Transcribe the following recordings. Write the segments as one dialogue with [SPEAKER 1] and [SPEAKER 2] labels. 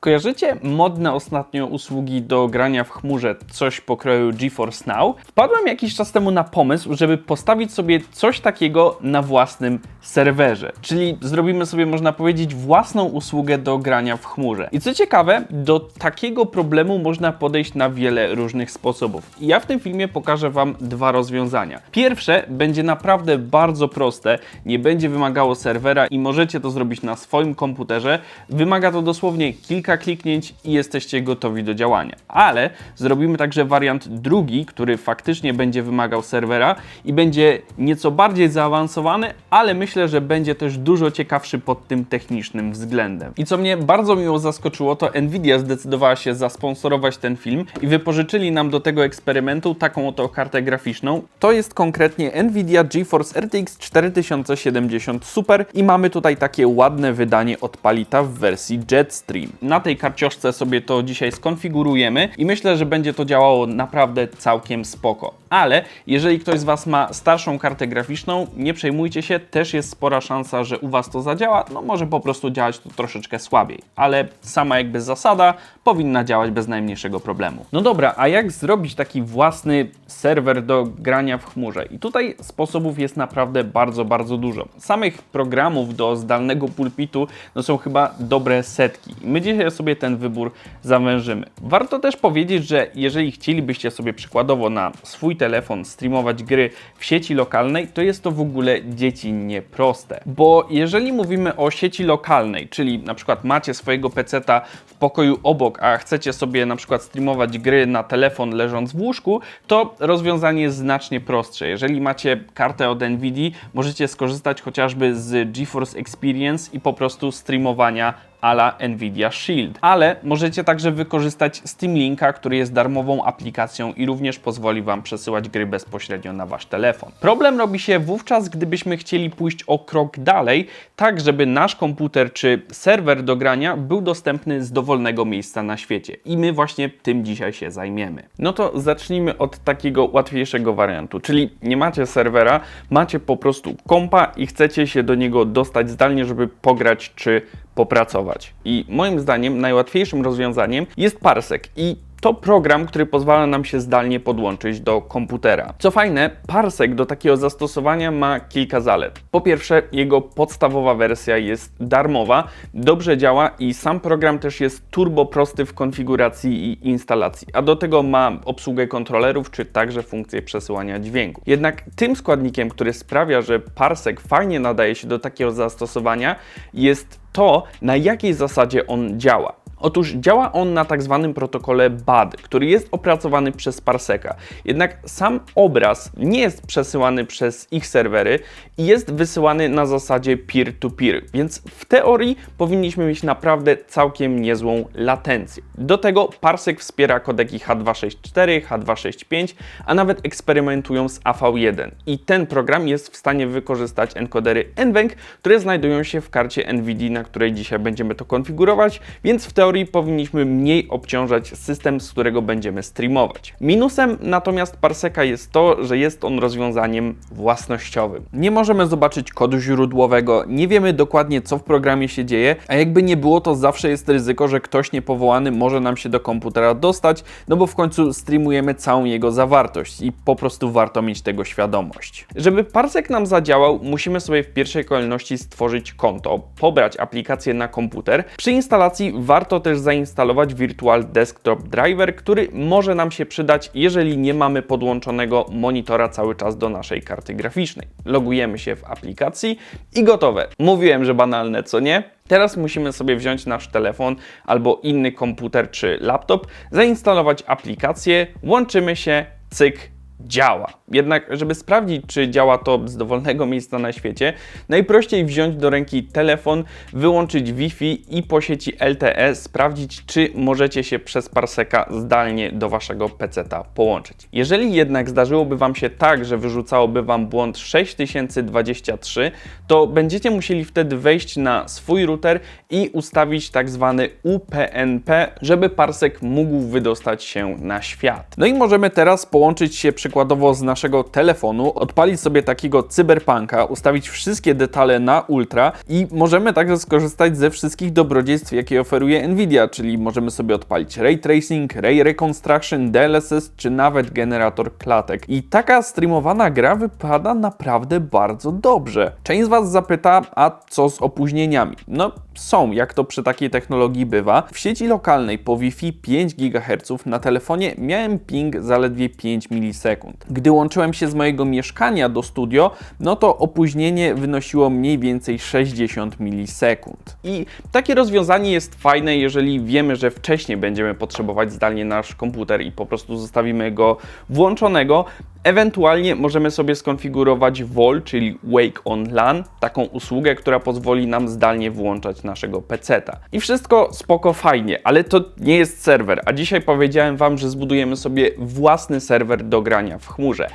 [SPEAKER 1] Kojarzycie modne ostatnio usługi do grania w chmurze, coś pokroju GeForce Now? Wpadłem jakiś czas temu na pomysł, żeby postawić sobie coś takiego na własnym serwerze. Czyli zrobimy sobie, można powiedzieć, własną usługę do grania w chmurze. I co ciekawe, do takiego problemu można podejść na wiele różnych sposobów. I ja w tym filmie pokażę Wam dwa rozwiązania. Pierwsze będzie naprawdę bardzo proste, nie będzie wymagało serwera i możecie to zrobić na swoim komputerze. Wymaga to dosłownie kilka kliknięć i jesteście gotowi do działania. Ale zrobimy także wariant drugi, który faktycznie będzie wymagał serwera i będzie nieco bardziej zaawansowany, ale myślę, że będzie też dużo ciekawszy pod tym technicznym względem. I co mnie bardzo miło zaskoczyło, to Nvidia zdecydowała się zasponsorować ten film i wypożyczyli nam do tego eksperymentu taką oto kartę graficzną. To jest konkretnie Nvidia GeForce RTX 4070 Super i mamy tutaj takie ładne wydanie od Palita w wersji Jetstream. Na tej karcioszce sobie to dzisiaj skonfigurujemy i myślę, że będzie to działało naprawdę całkiem spoko. Ale jeżeli ktoś z Was ma starszą kartę graficzną, nie przejmujcie się, też jest spora szansa, że u Was to zadziała, no może po prostu działać to troszeczkę słabiej, ale sama jakby zasada powinna działać bez najmniejszego problemu. No dobra, a jak zrobić taki własny serwer do grania w chmurze? I tutaj sposobów jest naprawdę bardzo, bardzo dużo. Samych programów do zdalnego pulpitu no są chyba dobre setki. My dzisiaj sobie ten wybór zawężymy. Warto też powiedzieć, że jeżeli chcielibyście sobie przykładowo na swój telefon streamować gry w sieci lokalnej, to jest to w ogóle dziecinnie proste. Bo jeżeli mówimy o sieci lokalnej, czyli na przykład macie swojego peceta w pokoju obok, a chcecie sobie na przykład streamować gry na telefon leżąc w łóżku, to rozwiązanie jest znacznie prostsze. Jeżeli macie kartę od Nvidia, możecie skorzystać chociażby z GeForce Experience i po prostu streamowania ala Nvidia Shield. Ale możecie także wykorzystać Steam Linka, który jest darmową aplikacją i również pozwoli Wam przesyłać gry bezpośrednio na Wasz telefon. Problem robi się wówczas, gdybyśmy chcieli pójść o krok dalej, tak żeby nasz komputer czy serwer do grania był dostępny z dowolnego miejsca na świecie. I my właśnie tym dzisiaj się zajmiemy. No to zacznijmy od takiego łatwiejszego wariantu, czyli nie macie serwera, macie po prostu kompa i chcecie się do niego dostać zdalnie, żeby pograć czy popracować. I moim zdaniem najłatwiejszym rozwiązaniem jest Parsec i to program, który pozwala nam się zdalnie podłączyć do komputera. Co fajne, Parsec do takiego zastosowania ma kilka zalet. Po pierwsze, jego podstawowa wersja jest darmowa, dobrze działa i sam program też jest turbo prosty w konfiguracji i instalacji, a do tego ma obsługę kontrolerów czy także funkcję przesyłania dźwięku. Jednak tym składnikiem, który sprawia, że Parsec fajnie nadaje się do takiego zastosowania jest to, na jakiej zasadzie on działa. Otóż działa on na tak zwanym protokole BAD, który jest opracowany przez Parseka. Jednak sam obraz nie jest przesyłany przez ich serwery i jest wysyłany na zasadzie peer-to-peer, -peer, więc w teorii powinniśmy mieć naprawdę całkiem niezłą latencję. Do tego Parsek wspiera kodeki H264, H265, a nawet eksperymentują z AV1 i ten program jest w stanie wykorzystać encodery NVENC, które znajdują się w karcie NVIDIA, na której dzisiaj będziemy to konfigurować, więc w teorii teorii powinniśmy mniej obciążać system, z którego będziemy streamować. Minusem natomiast Parseka jest to, że jest on rozwiązaniem własnościowym. Nie możemy zobaczyć kodu źródłowego, nie wiemy dokładnie co w programie się dzieje, a jakby nie było to zawsze jest ryzyko, że ktoś niepowołany może nam się do komputera dostać, no bo w końcu streamujemy całą jego zawartość i po prostu warto mieć tego świadomość. Żeby Parsek nam zadziałał, musimy sobie w pierwszej kolejności stworzyć konto, pobrać aplikację na komputer. Przy instalacji warto też zainstalować Virtual Desktop Driver, który może nam się przydać, jeżeli nie mamy podłączonego monitora cały czas do naszej karty graficznej. Logujemy się w aplikacji i gotowe. Mówiłem, że banalne, co nie? Teraz musimy sobie wziąć nasz telefon albo inny komputer czy laptop, zainstalować aplikację, łączymy się, cyk, działa. Jednak, żeby sprawdzić, czy działa to z dowolnego miejsca na świecie, najprościej wziąć do ręki telefon, wyłączyć Wi-Fi i po sieci LTE sprawdzić, czy możecie się przez parseka zdalnie do waszego PC-ta połączyć. Jeżeli jednak zdarzyłoby Wam się tak, że wyrzucałoby Wam błąd 6023, to będziecie musieli wtedy wejść na swój router i ustawić tak zwany UPnP, żeby parsek mógł wydostać się na świat. No i możemy teraz połączyć się przy przykładowo z naszego telefonu, odpalić sobie takiego cyberpunka, ustawić wszystkie detale na ultra i możemy także skorzystać ze wszystkich dobrodziejstw, jakie oferuje Nvidia, czyli możemy sobie odpalić ray tracing, ray reconstruction, DLSS czy nawet generator klatek. I taka streamowana gra wypada naprawdę bardzo dobrze. Część z Was zapyta, a co z opóźnieniami? No, są, jak to przy takiej technologii bywa. W sieci lokalnej po Wi-Fi 5 GHz na telefonie miałem ping zaledwie 5 milisekund. Gdy łączyłem się z mojego mieszkania do studio, no to opóźnienie wynosiło mniej więcej 60 milisekund. I takie rozwiązanie jest fajne, jeżeli wiemy, że wcześniej będziemy potrzebować zdalnie nasz komputer i po prostu zostawimy go włączonego. Ewentualnie możemy sobie skonfigurować VOL, czyli Wake on LAN, taką usługę, która pozwoli nam zdalnie włączać naszego peceta. I wszystko spoko, fajnie, ale to nie jest serwer, a dzisiaj powiedziałem Wam, że zbudujemy sobie własny serwer do grania w chmurze.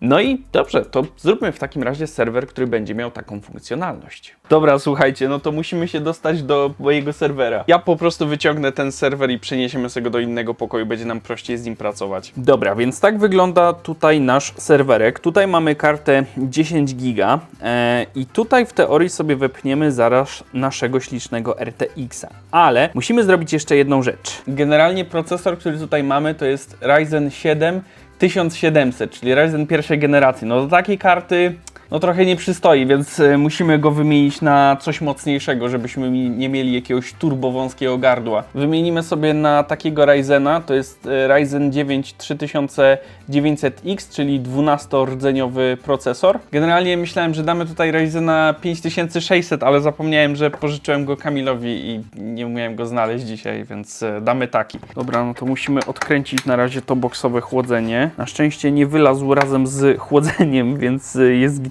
[SPEAKER 1] No i dobrze, to zróbmy w takim razie serwer, który będzie miał taką funkcjonalność. Dobra, słuchajcie, no to musimy się dostać do mojego serwera. Ja po prostu wyciągnę ten serwer i przeniesiemy sobie go do innego pokoju, będzie nam prościej z nim pracować. Dobra, więc tak wygląda tutaj nasz serwerek. Tutaj mamy kartę 10 giga e, i tutaj w teorii sobie wepchniemy zaraz naszego ślicznego RTX-a. Ale musimy zrobić jeszcze jedną rzecz. Generalnie procesor, który tutaj mamy, to jest Ryzen 7 1700, czyli Ryzen pierwszej generacji. No do takiej karty no trochę nie przystoi, więc e, musimy go wymienić na coś mocniejszego, żebyśmy nie mieli jakiegoś turbo wąskiego gardła. Wymienimy sobie na takiego Ryzena, to jest e, Ryzen 9 3900X, czyli 12-rdzeniowy procesor. Generalnie myślałem, że damy tutaj Ryzena 5600, ale zapomniałem, że pożyczyłem go Kamilowi i nie umiałem go znaleźć dzisiaj, więc e, damy taki. Dobra, no to musimy odkręcić na razie to boksowe chłodzenie. Na szczęście nie wylazł razem z chłodzeniem, więc jest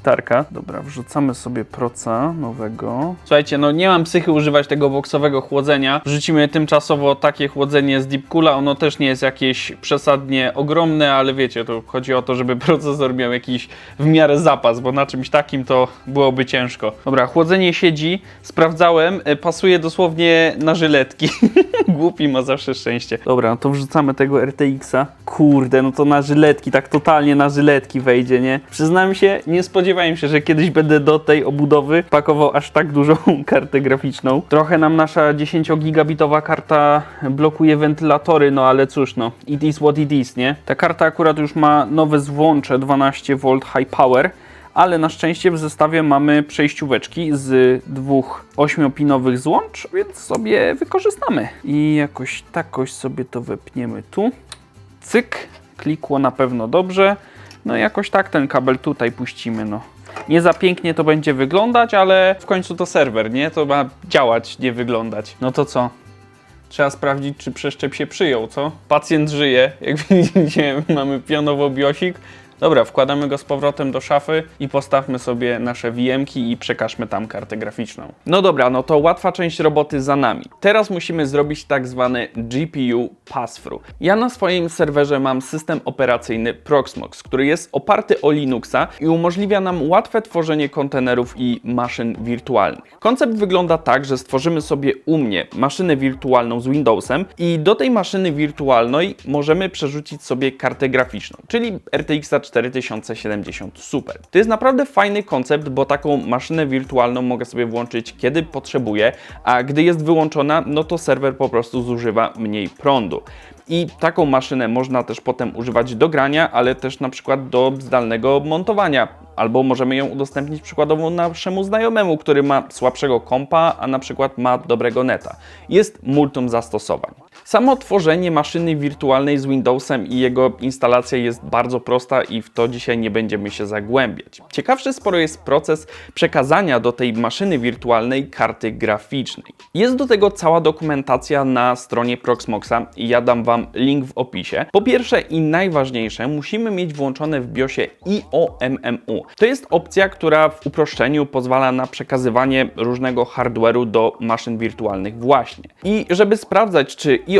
[SPEAKER 1] Dobra, wrzucamy sobie proca nowego. Słuchajcie, no nie mam psychy używać tego boksowego chłodzenia. Wrzucimy tymczasowo takie chłodzenie z Deepcoola. Ono też nie jest jakieś przesadnie ogromne, ale wiecie, to chodzi o to, żeby procesor miał jakiś w miarę zapas, bo na czymś takim to byłoby ciężko. Dobra, chłodzenie siedzi. Sprawdzałem, e, pasuje dosłownie na żyletki. Głupi ma zawsze szczęście. Dobra, no to wrzucamy tego RTX-a. Kurde, no to na żyletki, tak totalnie na żyletki wejdzie, nie? Przyznam się, nie spodziewałem się, że kiedyś będę do tej obudowy pakował aż tak dużą kartę graficzną. Trochę nam nasza 10-gigabitowa karta blokuje wentylatory, no ale cóż, no, it is what it is, nie? Ta karta akurat już ma nowe zwłącze 12V high power, ale na szczęście w zestawie mamy przejścióweczki z dwóch ośmiopinowych złącz, więc sobie wykorzystamy. I jakoś takoś sobie to wepniemy tu. Cyk, klikło na pewno dobrze. No i jakoś tak ten kabel tutaj puścimy, no. Nie za pięknie to będzie wyglądać, ale w końcu to serwer, nie? To ma działać, nie wyglądać. No to co? Trzeba sprawdzić, czy przeszczep się przyjął, co? Pacjent żyje, jak widzicie, mamy pionowo biosik. Dobra, wkładamy go z powrotem do szafy i postawmy sobie nasze VM-ki i przekażmy tam kartę graficzną. No dobra, no to łatwa część roboty za nami. Teraz musimy zrobić tak zwany GPU pass-through. Ja na swoim serwerze mam system operacyjny Proxmox, który jest oparty o Linuxa i umożliwia nam łatwe tworzenie kontenerów i maszyn wirtualnych. Koncept wygląda tak, że stworzymy sobie u mnie maszynę wirtualną z Windowsem i do tej maszyny wirtualnej możemy przerzucić sobie kartę graficzną, czyli RTX 4070 Super. To jest naprawdę fajny koncept, bo taką maszynę wirtualną mogę sobie włączyć kiedy potrzebuję, a gdy jest wyłączona, no to serwer po prostu zużywa mniej prądu. I taką maszynę można też potem używać do grania, ale też na przykład do zdalnego montowania. Albo możemy ją udostępnić przykładowo naszemu znajomemu, który ma słabszego kompa, a na przykład ma dobrego neta. Jest multum zastosowań. Samo tworzenie maszyny wirtualnej z Windowsem i jego instalacja jest bardzo prosta i w to dzisiaj nie będziemy się zagłębiać. Ciekawszy sporo jest proces przekazania do tej maszyny wirtualnej karty graficznej. Jest do tego cała dokumentacja na stronie Proxmoxa i ja dam Wam link w opisie. Po pierwsze i najważniejsze, musimy mieć włączone w BIOSie IOMMU. To jest opcja, która w uproszczeniu pozwala na przekazywanie różnego hardware'u do maszyn wirtualnych właśnie. I żeby sprawdzać, czy IOMMU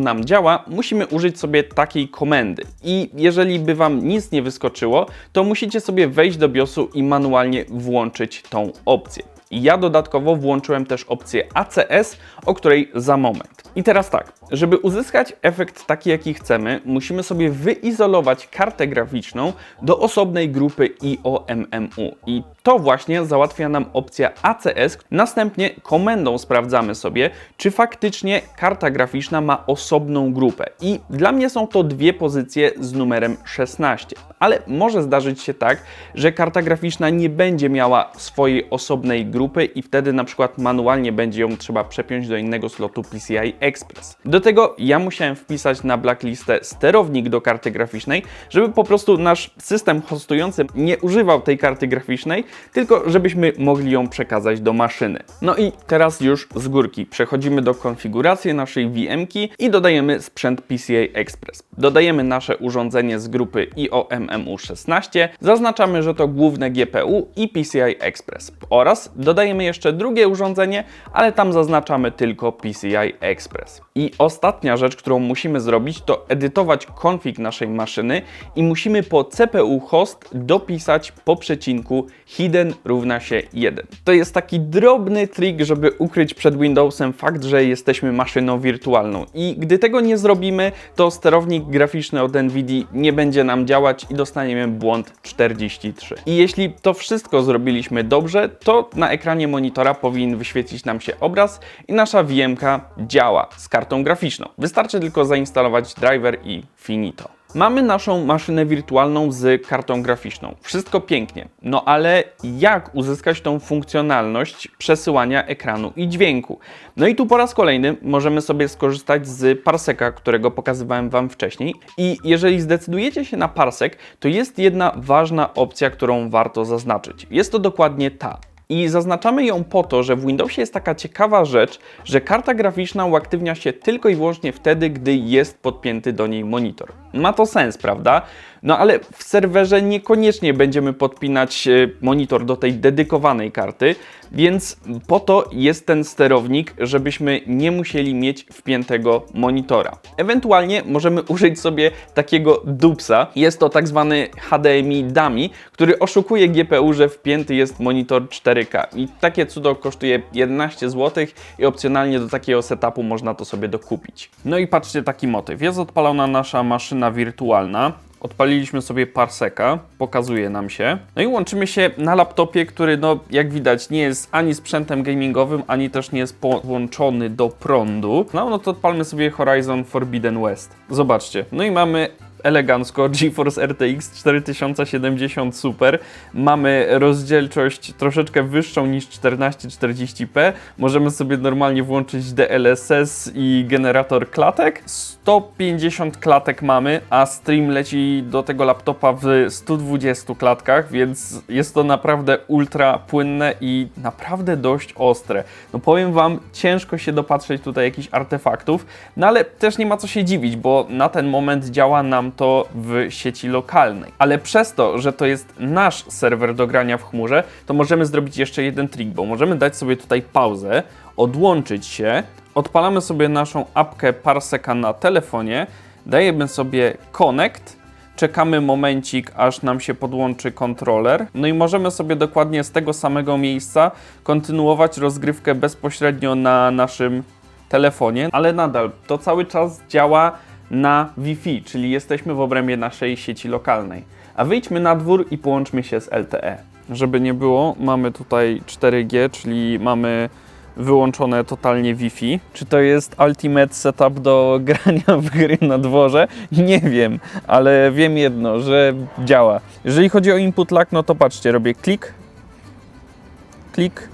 [SPEAKER 1] nam działa, musimy użyć sobie takiej komendy. I jeżeli by Wam nic nie wyskoczyło, to musicie sobie wejść do BIOSu i manualnie włączyć tą opcję. Ja dodatkowo włączyłem też opcję ACS, o której za moment. I teraz tak, żeby uzyskać efekt taki, jaki chcemy, musimy sobie wyizolować kartę graficzną do osobnej grupy IOMMU. I to właśnie załatwia nam opcja ACS. Następnie komendą sprawdzamy sobie, czy faktycznie karta graficzna ma osobną grupę. I dla mnie są to dwie pozycje z numerem 16. Ale może zdarzyć się tak, że karta graficzna nie będzie miała swojej osobnej grupy i wtedy na przykład manualnie będzie ją trzeba przepiąć do innego slotu PCI Express. Do tego ja musiałem wpisać na blacklistę sterownik do karty graficznej, żeby po prostu nasz system hostujący nie używał tej karty graficznej, tylko żebyśmy mogli ją przekazać do maszyny. No i teraz już z górki przechodzimy do konfiguracji naszej VM-ki i dodajemy sprzęt PCI Express. Dodajemy nasze urządzenie z grupy IOMMU16, zaznaczamy, że to główne GPU i PCI Express oraz dodajemy jeszcze drugie urządzenie, ale tam zaznaczamy tylko PCI Express. I ostatnia rzecz, którą musimy zrobić, to edytować config naszej maszyny i musimy po CPU host dopisać po przecinku hidden równa się 1. To jest taki drobny trik, żeby ukryć przed Windowsem fakt, że jesteśmy maszyną wirtualną. I gdy tego nie zrobimy, to sterownik graficzny od NVIDIA nie będzie nam działać i dostaniemy błąd 43. I jeśli to wszystko zrobiliśmy dobrze, to na ekranie monitora powinien wyświetlić nam się obraz i nasza VM-ka działa z kartą graficzną. Wystarczy tylko zainstalować driver i finito. Mamy naszą maszynę wirtualną z kartą graficzną. Wszystko pięknie. No ale jak uzyskać tą funkcjonalność przesyłania ekranu i dźwięku? No i tu po raz kolejny możemy sobie skorzystać z parseka, którego pokazywałem Wam wcześniej. I jeżeli zdecydujecie się na parsek, to jest jedna ważna opcja, którą warto zaznaczyć. Jest to dokładnie ta. I zaznaczamy ją po to, że w Windowsie jest taka ciekawa rzecz, że karta graficzna uaktywnia się tylko i wyłącznie wtedy, gdy jest podpięty do niej monitor. Ma to sens, prawda? No ale w serwerze niekoniecznie będziemy podpinać e, monitor do tej dedykowanej karty, więc po to jest ten sterownik, żebyśmy nie musieli mieć wpiętego monitora. Ewentualnie możemy użyć sobie takiego dupsa. Jest to tak zwany HDMI dummy, który oszukuje GPU, że wpięty jest monitor 4K. I takie cudo kosztuje 11 zł i opcjonalnie do takiego setupu można to sobie dokupić. No i patrzcie taki motyw. Jest odpalona nasza maszyna wirtualna. Odpaliliśmy sobie parseka, pokazuje nam się. No i łączymy się na laptopie, który no jak widać nie jest ani sprzętem gamingowym, ani też nie jest połączony do prądu. No, no to odpalmy sobie Horizon Forbidden West. Zobaczcie. No i mamy elegancko GeForce RTX 4070 Super. Mamy rozdzielczość troszeczkę wyższą niż 1440p. Możemy sobie normalnie włączyć DLSS i generator klatek. 150 klatek mamy, a stream leci do tego laptopa w 120 klatkach, więc jest to naprawdę ultra płynne i naprawdę dość ostre. No powiem Wam, ciężko się dopatrzeć tutaj jakichś artefaktów, no ale też nie ma co się dziwić, bo na ten moment działa nam to w sieci lokalnej. Ale przez to, że to jest nasz serwer do grania w chmurze, to możemy zrobić jeszcze jeden trik, bo możemy dać sobie tutaj pauzę, odłączyć się, odpalamy sobie naszą apkę Parseka na telefonie, dajemy sobie connect, czekamy momencik, aż nam się podłączy kontroler. No i możemy sobie dokładnie z tego samego miejsca kontynuować rozgrywkę bezpośrednio na naszym telefonie, ale nadal to cały czas działa na Wi-Fi, czyli jesteśmy w obrębie naszej sieci lokalnej. A wyjdźmy na dwór i połączmy się z LTE. Żeby nie było, mamy tutaj 4G, czyli mamy wyłączone totalnie Wi-Fi. Czy to jest ultimate setup do grania w gry na dworze? Nie wiem, ale wiem jedno, że działa. Jeżeli chodzi o input lag, no to patrzcie, robię klik, klik.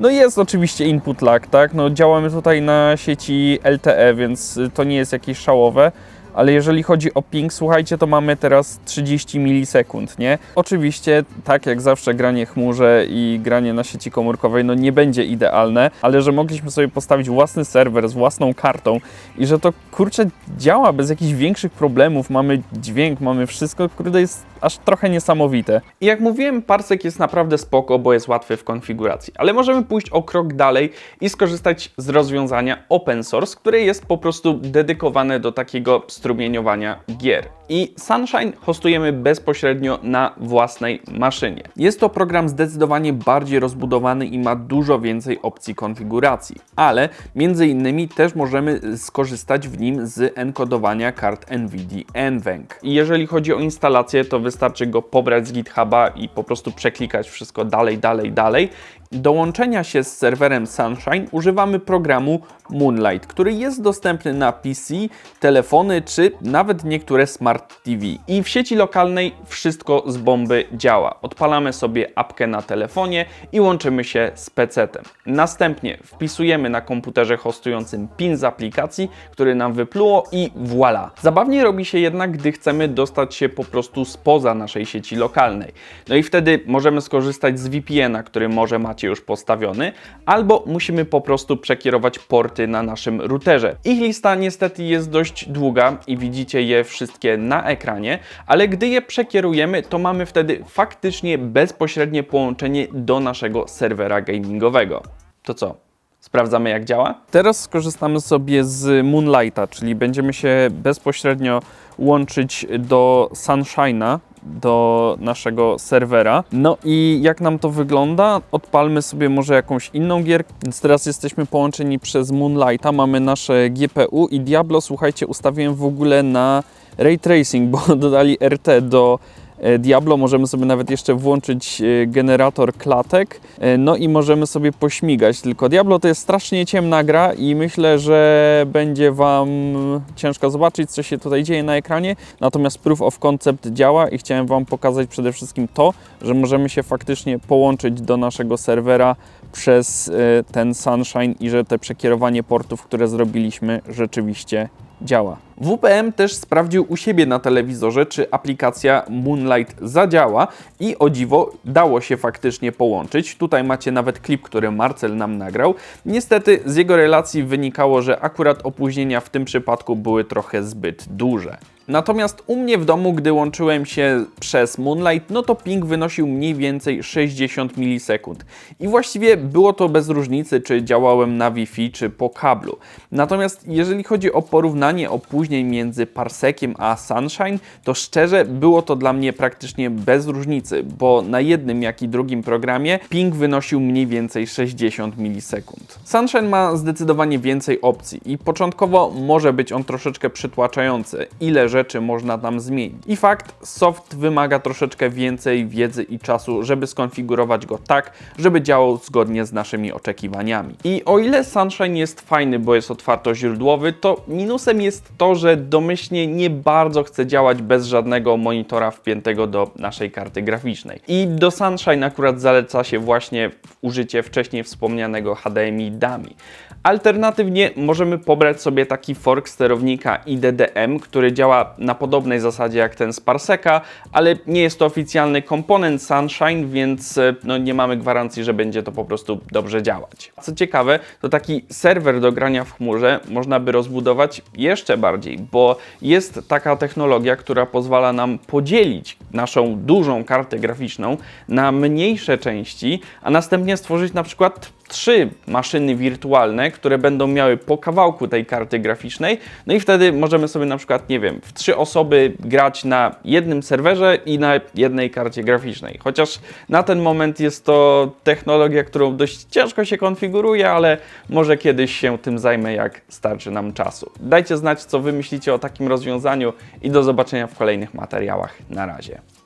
[SPEAKER 1] No jest oczywiście input lag, tak? No działamy tutaj na sieci LTE, więc to nie jest jakieś szałowe. Ale jeżeli chodzi o ping, słuchajcie, to mamy teraz 30 milisekund, nie? Oczywiście, tak jak zawsze, granie chmurze i granie na sieci komórkowej, no nie będzie idealne, ale że mogliśmy sobie postawić własny serwer z własną kartą i że to, kurczę, działa bez jakichś większych problemów, mamy dźwięk, mamy wszystko, kurde, jest aż trochę niesamowite. I jak mówiłem, Parsec jest naprawdę spoko, bo jest łatwy w konfiguracji, ale możemy pójść o krok dalej i skorzystać z rozwiązania open source, które jest po prostu dedykowane do takiego strumieniowania gier. I Sunshine hostujemy bezpośrednio na własnej maszynie. Jest to program zdecydowanie bardziej rozbudowany i ma dużo więcej opcji konfiguracji, ale między innymi też możemy skorzystać w nim z enkodowania kart NVIDIA NVENC. I jeżeli chodzi o instalację, to wystarczy go pobrać z GitHuba i po prostu przeklikać wszystko dalej, dalej, dalej. Dołączenia się z serwerem Sunshine używamy programu Moonlight, który jest dostępny na PC, telefony czy nawet niektóre Smart TV. I w sieci lokalnej wszystko z bomby działa. Odpalamy sobie apkę na telefonie i łączymy się z PC-tem. Następnie wpisujemy na komputerze hostującym PIN z aplikacji, który nam wypluło i voilà. Zabawniej robi się jednak, gdy chcemy dostać się po prostu spoza naszej sieci lokalnej. No i wtedy możemy skorzystać z VPN-a, który może macie już postawiony, albo musimy po prostu przekierować porty na naszym routerze. Ich lista niestety jest dość długa i widzicie je wszystkie na ekranie, ale gdy je przekierujemy, to mamy wtedy faktycznie bezpośrednie połączenie do naszego serwera gamingowego. To co? Sprawdzamy jak działa? Teraz skorzystamy sobie z Moonlighta, czyli będziemy się bezpośrednio łączyć do Sunshine'a, do naszego serwera. No i jak nam to wygląda? Odpalmy sobie może jakąś inną gierkę. Więc teraz jesteśmy połączeni przez Moonlighta, mamy nasze GPU i Diablo, słuchajcie, ustawiłem w ogóle na ray tracing, bo dodali RT do Diablo, możemy sobie nawet jeszcze włączyć e, generator klatek, e, no i możemy sobie pośmigać. Tylko Diablo to jest strasznie ciemna gra i myślę, że będzie Wam ciężko zobaczyć, co się tutaj dzieje na ekranie. Natomiast Proof of Concept działa i chciałem Wam pokazać przede wszystkim to, że możemy się faktycznie połączyć do naszego serwera przez ten Sunshine i że te przekierowanie portów, które zrobiliśmy, rzeczywiście działa. WPM też sprawdził u siebie na telewizorze, czy aplikacja Moonlight zadziała i o dziwo dało się faktycznie połączyć. Tutaj macie nawet klip, który Marcel nam nagrał. Niestety z jego relacji wynikało, że akurat opóźnienia w tym przypadku były trochę zbyt duże. Natomiast u mnie w domu, gdy łączyłem się przez Moonlight, no to ping wynosił mniej więcej 60 milisekund. I właściwie było to bez różnicy, czy działałem na Wi-Fi, czy po kablu. Natomiast jeżeli chodzi o porównanie opóźnień między Parsekiem a Sunshine, to szczerze było to dla mnie praktycznie bez różnicy, bo na jednym jak i drugim programie ping wynosił mniej więcej 60 milisekund. Sunshine ma zdecydowanie więcej opcji i początkowo może być on troszeczkę przytłaczający, ile rzeczy można tam zmienić. I fakt, soft wymaga troszeczkę więcej wiedzy i czasu, żeby skonfigurować go tak, żeby działał zgodnie z naszymi oczekiwaniami. I o ile Sunshine jest fajny, bo jest otwartoźródłowy, to minusem jest to, że domyślnie nie bardzo chce działać bez żadnego monitora wpiętego do naszej karty graficznej. I do Sunshine akurat zaleca się właśnie użycie wcześniej wspomnianego HDMI DAMI. Alternatywnie możemy pobrać sobie taki fork sterownika IDDM, który działa na podobnej zasadzie jak ten z Parseka, ale nie jest to oficjalny komponent Sunshine, więc e, no, nie mamy gwarancji, że będzie to po prostu dobrze działać. Co ciekawe, to taki serwer do grania w chmurze można by rozbudować jeszcze bardziej, bo jest taka technologia, która pozwala nam podzielić naszą dużą kartę graficzną na mniejsze części, a następnie stworzyć na przykład trzy maszyny wirtualne, które będą miały po kawałku tej karty graficznej. No i wtedy możemy sobie na przykład, nie wiem, w trzy osoby grać na jednym serwerze i na jednej karcie graficznej. Chociaż na ten moment jest to technologia, którą dość ciężko się konfiguruje, ale może kiedyś się tym zajmę, jak starczy nam czasu. Dajcie znać, co wy myślicie o takim rozwiązaniu i do zobaczenia w kolejnych materiałach. Na razie.